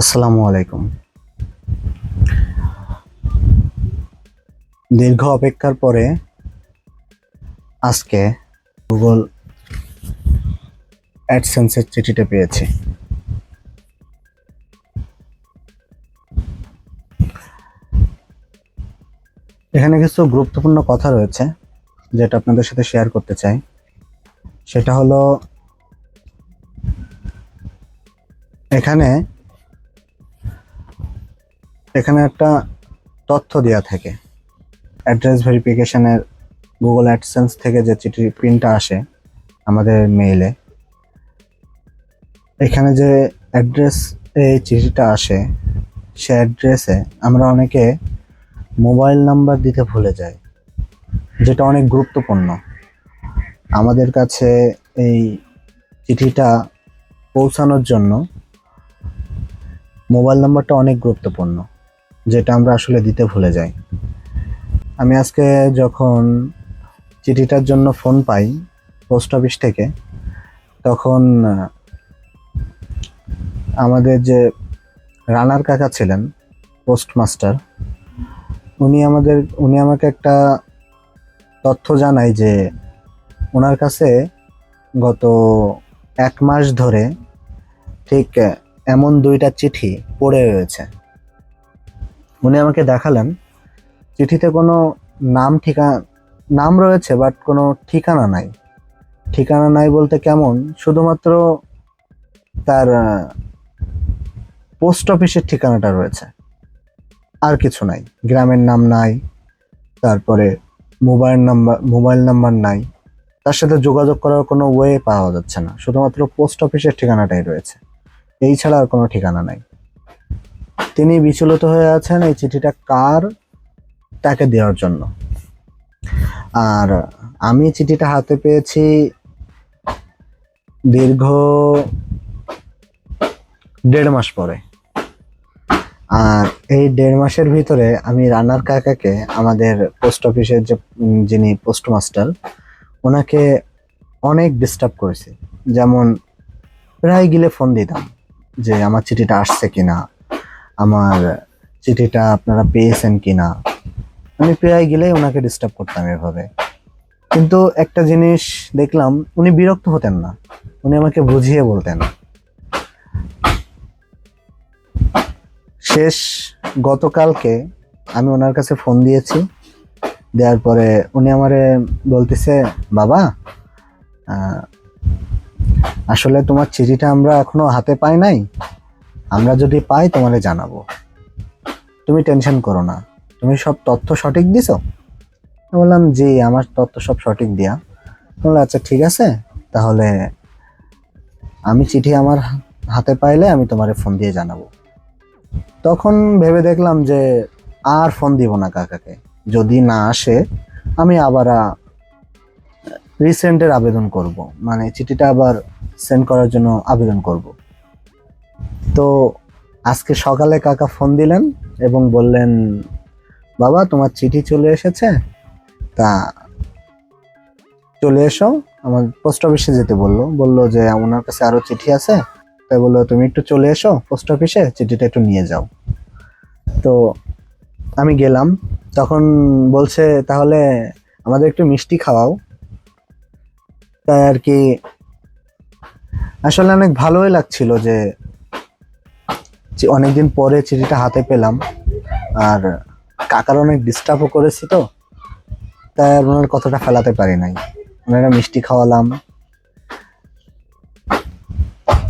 আসসালামু আলাইকুম। দীর্ঘ অপেক্ষার পরে আজকে গুগল অ্যাডসেন্সের চিঠিটা পেয়েছি। এখানে কিছু গুরুত্বপূর্ণ কথা রয়েছে, যেটা আপনাদের সাথে শেয়ার করতে চাই। সেটা হলো এখানে এখানে একটা তথ্য দেওয়া থাকে। অ্যাড্রেস ভেরিফিকেশনের গুগল অ্যাডসেন্স থেকে যে চিঠি প্রিন্টটা আসে আমাদের মেইলে এখানে যে অ্যাড্রেস এই চিঠিটা আসে, সে অ্যাড্রেসে আমরা অনেকে মোবাইল নাম্বার দিতে ভুলে যাই, যেটা অনেক গুরুত্বপূর্ণ। আমাদের কাছে এই চিঠিটা পৌঁছানোর জন্য মোবাইল নাম্বারটা অনেক গুরুত্বপূর্ণ, যেটা আমরা আসলে দিতে ভুলে যাই। আমি আজকে যখন চিঠিটার জন্য ফোন পাই পোস্ট অফিস থেকে, তখন আমাদের যে রানার কাকা ছিলেন, পোস্টমাস্টার, উনি আমাদের, উনি আমাকে একটা তথ্য জানায় যে ওনার কাছে গত এক মাস ধরে ঠিক এমন দুইটা চিঠি পড়ে রয়েছে। উনি আমাকে দেখালেন। চিঠিতে কোনো নাম ঠিকানা নাম রয়েছে বাট কোনো ঠিকানা নাই। ঠিকানা নাই বলতে কেমন? শুধুমাত্র তার পোস্ট অফিসের ঠিকানাটা রয়েছে। আর কিছু নাই। গ্রামের নাম নাই, তারপরে মোবাইল নাম্বার মোবাইল নাম্বার নাই। তার সাথে যোগাযোগ করার কোনো ওয়ে পাওয়া যাচ্ছে না। শুধুমাত্র পোস্ট অফিসের ঠিকানাটাই রয়েছে। এই ছাড়া আর কোনো ঠিকানা নাই। তিনি বিচলিত হয়ে আছেন এই চিঠিটা কার তাকে দেওয়ার জন্য। আর আমি চিঠিটা হাতে পেয়েছি দীর্ঘ দেড় মাস পরে। আর এই দেড় মাসের ভিতরে আমি রানার কাকাকে, আমাদের পোস্ট অফিসের যে যিনি পোস্টমাস্টার, ওনাকে অনেক ডিস্টার্ব করেছি। যেমন প্রায় গিলে ফোন দিতাম। যে আমার চিঠিটা আসছে কিনা, আমার চিঠিটা আপনারা পেয়েছেন কিনা, আমি প্রায় গেলেই ওনাকে ডিস্টার্ব করতাম এভাবে। কিন্তু একটা জিনিস দেখলাম, উনি বিরক্ত হতেন না, উনি আমাকে বুঝিয়ে বলতেন। শেষ, গতকালকে আমি ওনার কাছে ফোন দিয়েছি, দেওয়ার পরে উনি আমারে বলতেছে, বাবা আসলে তোমার চিঠিটা আমরা এখনও হাতে পাই নাই। আমরা যদি পাই তোমারে জানাব। তুমি টেনশন করো না। তুমি সব তথ্য সঠিক দিছো? বললাম, জি, আমার তথ্য সব সঠিক দিয়া। বলল আচ্ছা ঠিক আছে। তাহলে আমি চিঠি আমার হাতে পাইলে আমি তোমারে ফোন দিয়ে জানাব। তখন ভেবে দেখলাম যে আর ফোন দিব না কাকাকে। যদি না আসে, আমি আবার রিসেন্টের আবেদন করব। মানে চিঠিটা আবার সেন্ড করার জন্য আবেদন করব। তো আজকে সকালে কাকা ফোন দিলেন এবং বললেন, বাবা, তোমার চিঠি চলে এসেছে। তা চলে এসো। আমার পোস্ট অফিসে যেতে বলল। বলল যে, ওনার কাছে আরও চিঠি আছে। তাই বলল, তুমি একটু চলে এসো পোস্ট অফিসে চিঠিটা একটু নিয়ে যাও। তো আমি গেলাম। তখন বলছে, তাহলে আমাদের একটু মিষ্টি খাওয়াও। তাই আর কি আসলে অনেক ভালোই লাগছিল যে অনেকদিন পরে চিঠিটা হাতে পেলাম। আর কাকার অনেক ডিস্টার্বও করেছি তো, তাই আর ওনার কথাটা ফেলাতে পারি নাই। ওনারা মিষ্টি খাওয়ালাম।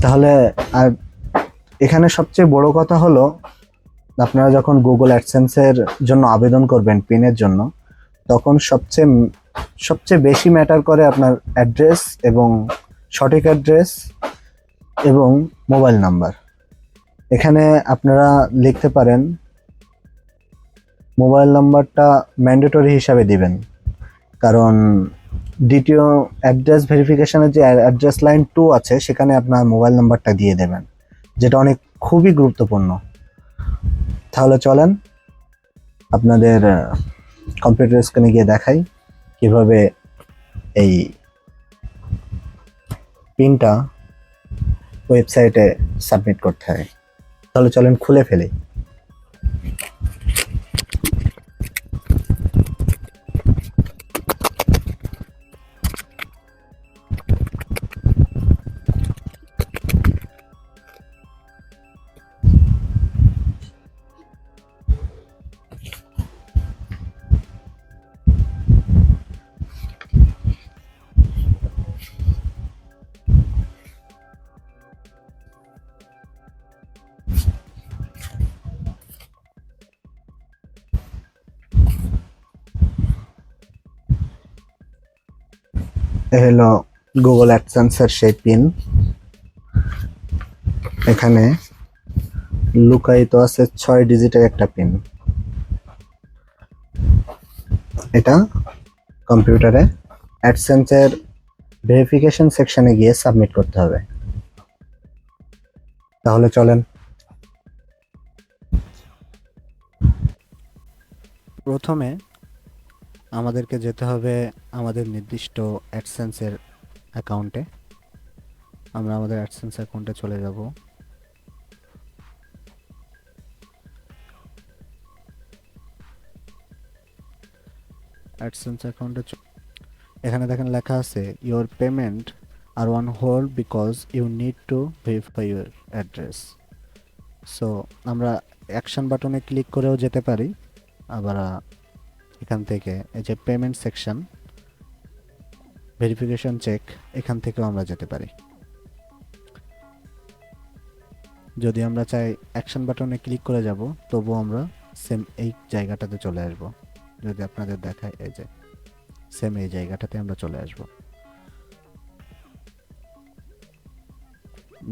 তাহলে আর এখানে সবচেয়ে বড় কথা হলো, আপনারা যখন গুগল অ্যাডসেন্সের জন্য আবেদন করবেন পিনের জন্য, তখন সবচেয়ে সবচেয়ে বেশি ম্যাটার করে আপনার অ্যাড্রেস এবং সঠিক অ্যাড্রেস এবং মোবাইল নাম্বার এখানে আপনারা লিখতে পারেন মোবাইল নাম্বারটা ম্যান্ডেটরি হিসাবে দিবেন। কারণ দ্বিতীয় অ্যাড্রেস ভেরিফিকেশনের যে অ্যাড্রেস লাইন টু আছে, সেখানে আপনার মোবাইল নাম্বারটা দিয়ে দেবেন, যেটা অনেক খুবই গুরুত্বপূর্ণ। তাহলে চলেন, আপনাদের কম্পিউটার স্ক্রিনে গিয়ে দেখাই। কীভাবে এই পিনটা ওয়েবসাইটে সাবমিট করতে হয়। তাহলে চলেন খুলে ফেলি। হলো গুগল অ্যাডসেন্সের সেই পিন এখানে লুকায়িত আছে ছয় ডিজিটের একটা পিন এটা কম্পিউটারে অ্যাডসেন্সের ভেরিফিকেশন সেকশনে গিয়ে সাবমিট করতে হবে। তাহলে চলেন। প্রথমে আমাদেরকে যেতে হবে আমাদের নির্দিষ্ট অ্যাডসেন্সের অ্যাকাউন্টে আমরা আমাদের অ্যাডসেন্স অ্যাকাউন্টে চলে যাব। অ্যাডসেন্স অ্যাকাউন্টে এখানে দেখেন লেখা আছে your payment are on hold because you need to verify your address so আমরা অ্যাকশন বাটনে ক্লিক করেও যেতে পারি। আবার এখান থেকে, এই যে পেমেন্ট সেকশন ভেরিফিকেশন চেক এখান থেকেও আমরা যেতে পারি। যদি আমরা চাই অ্যাকশন বাটনে ক্লিক করে যাব তবু আমরা সেম এই জায়গাটাতে চলে আসব। যদি আপনাদের দেখায়, এই যে সেম এই জায়গাটাতে আমরা চলে আসব।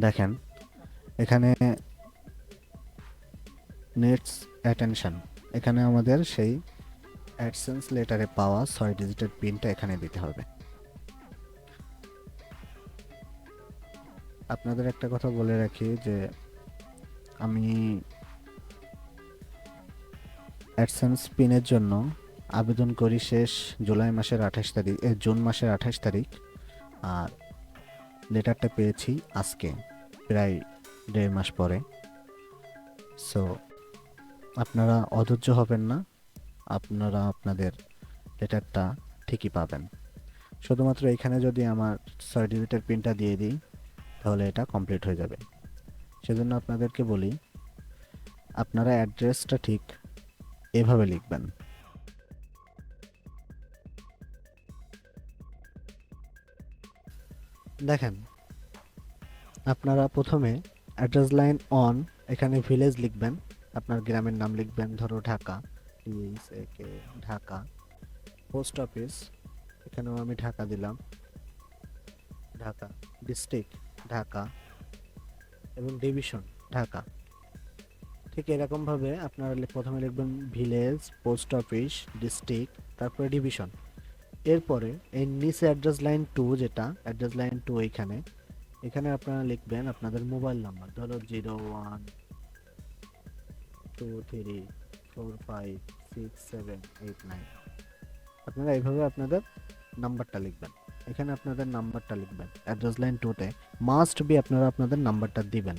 দেখেন, এখানে নেটস অ্যাটেনশন এখানে আমাদের সেই অ্যাডসেন্স লেটারে পাওয়া ছয় ডিজিটের পিনটা এখানে দিতে হবে। আপনাদের একটা কথা বলে রাখি যে আমি অ্যাডসেন্স পিনের জন্য আবেদন করি শেষ জুলাই মাসের আঠাশ তারিখ জুন মাসের আঠাশ তারিখ, আর লেটারটা পেয়েছি আজকে, প্রায় দেড় মাস পরে। সো আপনারা অধৈর্য হবেন না। আপনারা আপনাদের লেটারটা ঠিকই পাবেন। শুধুমাত্র এখানে যদি আমার ডিজিটের পিনটা দিয়ে দিই, তাহলে এটা কমপ্লিট হয়ে যাবে। সেজন্য আপনাদেরকে বলি, আপনারা অ্যাড্রেসটা ঠিক এভাবে লিখবেন। দেখেন, আপনারা প্রথমে অ্যাড্রেস লাইন অন এখানে ভিলেজ লিখবেন, আপনার গ্রামের নাম লিখবেন, ধরো ঢাকা। টিএস একে ঢাকা পোস্ট অফিস এখানেও আমি ঢাকা দিলাম। ঢাকা ডিস্ট্রিক্ট ঢাকা এবং ডিভিশন ঢাকা। ঠিক এরকমভাবে আপনারা প্রথমে লিখবেন ভিলেজ পোস্ট অফিস ডিস্ট্রিক্ট তারপরে ডিভিশন এরপরে এই নিচে অ্যাড্রেস লাইন টু যেটা অ্যাড্রেস লাইন টু এইখানে এখানে আপনারা লিখবেন আপনাদের মোবাইল নাম্বার ধরো zero one two three four five six seven eight nine আপনারা এইভাবে আপনাদের নাম্বারটা লিখবেন। এখানে আপনাদের নাম্বারটা লিখবেন। অ্যাড্রেস লাইন টুতে মাস্ট বি আপনারা আপনাদের নাম্বারটা দিবেন।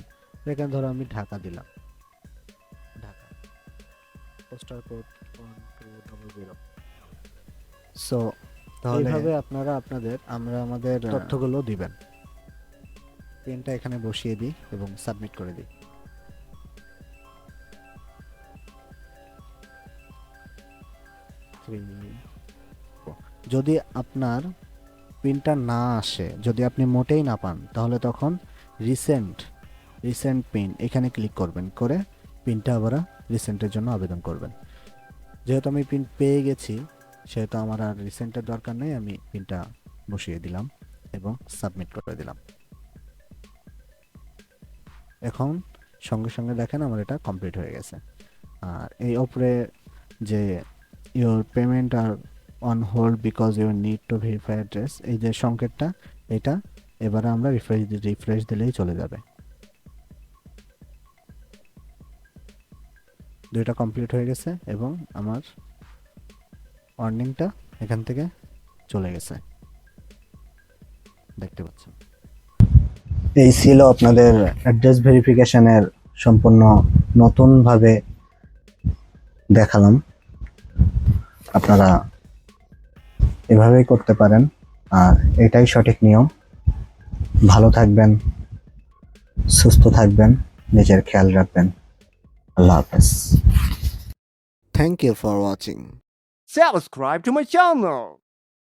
এখানে ধরো আমি ঢাকা দিলাম। Dhaka. Postal code one two double zero so এইভাবে আপনারা আপনাদের আমরা আমাদের তথ্যগুলো দিবেন। পেনটা এখানে বসিয়ে দিই এবং সাবমিট করে দিই। যদি আপনার পিনটা না আসে, যদি আপনি মোটেই না পান, তাহলে তখন রিসেন্ট রিসেন্ট পিন এখানে ক্লিক করবেন করে পিনটা আবার রিসেন্টের জন্য আবেদন করবেন। যেহেতু আমি পিন পেয়ে গেছি, সেহেতু আমার আর রিসেন্টের দরকার নেই, আমি পিনটা বসিয়ে দিলাম এবং সাবমিট করে দিলাম। এখন সঙ্গে সঙ্গে দেখেন আমার এটা কমপ্লিট হয়ে গেছে। আর এই ওপরে যে your payment are on hold because your need to verify address এই যে সংকেতটা, এটা এবারে আমরা রিফ্রেশ রিফ্রেশ দিলেই চলে যাবে। দুইটা কমপ্লিট হয়ে গেছে এবং আমার অর্নিংটা এখান থেকে চলে গেছে। দেখতে পাচ্ছেন। এই ছিল আপনাদের অ্যাড্রেস ভেরিফিকেশনের সম্পূর্ণ নতুনভাবে দেখালাম। আপনারা এভাবেই করতে পারেন। আর এটাই সঠিক নিয়ম। ভালো থাকবেন, সুস্থ থাকবেন, নিজের খেয়াল রাখবেন। আল্লাহ হাফেজ। Thank you for watching subscribe to my channel.